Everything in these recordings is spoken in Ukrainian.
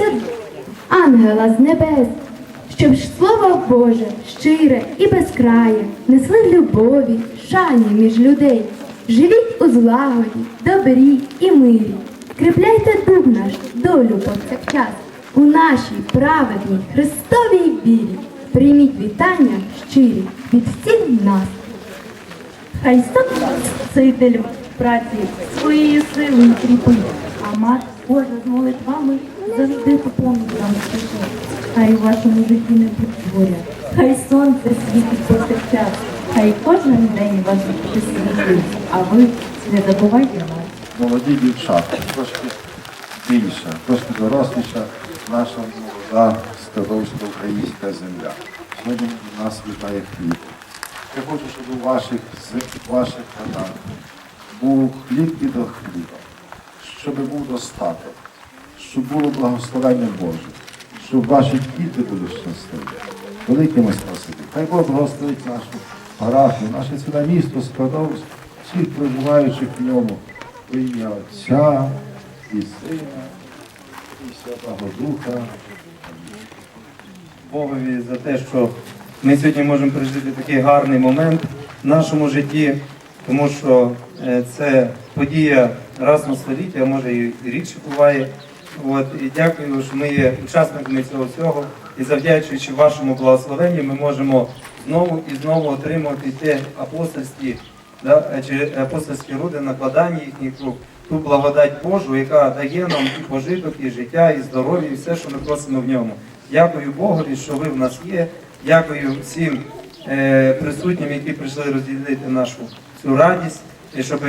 спуститься ангела з небес, щоб слово Боже щире і безкрає несли любові, шані між людей. Живіть у злагоді, добрі і мирі. Кріпляйте дух наш, долю повсякчас. У нашій праведній Христовій вірі. Прийміть вітання щирі від всіх нас. Хай сам цей день праці своєю силою кріпить, а мати Божа з молитвами завжди поповнить вам спише. Хай у вашому житті не буде горя, хай сонце світить повсякчас, хай кожен день вас щасливий, а ви не забувайте нас. молоді дівчата, трошки більша, трошки доросліша наша молода Скадовська українська земля. Сьогодні нас вітає хліб. Я хочу, щоб у ваших, ваших хатах був хліб і до хліба, щоб був достаток, щоб було благословення Боже, щоб ваші діти були щасливі. Велике ми спасибі. Хай Бог благословить нашу парафію, наше ціле місто Скадовськ, всіх проживаючих в ньому. В ім'я Отця і Сина, і Святого Духа. Богові за те, що ми сьогодні можемо пережити такий гарний момент в нашому житті, тому що е, це подія раз на століття, а може і рідше буває. От, і дякую, що ми є учасниками цього всього. І завдячуючи вашому благословенню, ми можемо знову і знову отримувати те апостольські, да, е, чи апостольські роди, накладання їхніх рук, ту благодать Божу, яка дає нам і пожиток, і життя, і здоров'я, і все, що ми просимо в ньому. Дякую Богові, що ви в нас є. Дякую всім е, присутнім, які прийшли розділити нашу цю радість, і щоб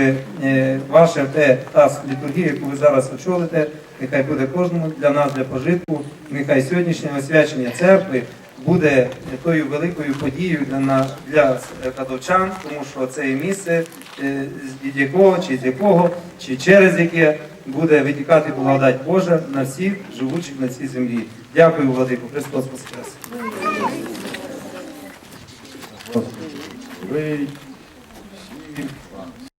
е, ваша те, та літургія, яку ви зараз очолите, нехай буде кожному для нас, для пожитку. Нехай сьогоднішнє освячення церкви буде тою великою подією для, для кадовчан, тому що це є місце, е, від якого чи з якого, чи через яке буде витікати благодать Божа на всіх живучих на цій землі. Дякую, Владику. Христос Воскрес! People.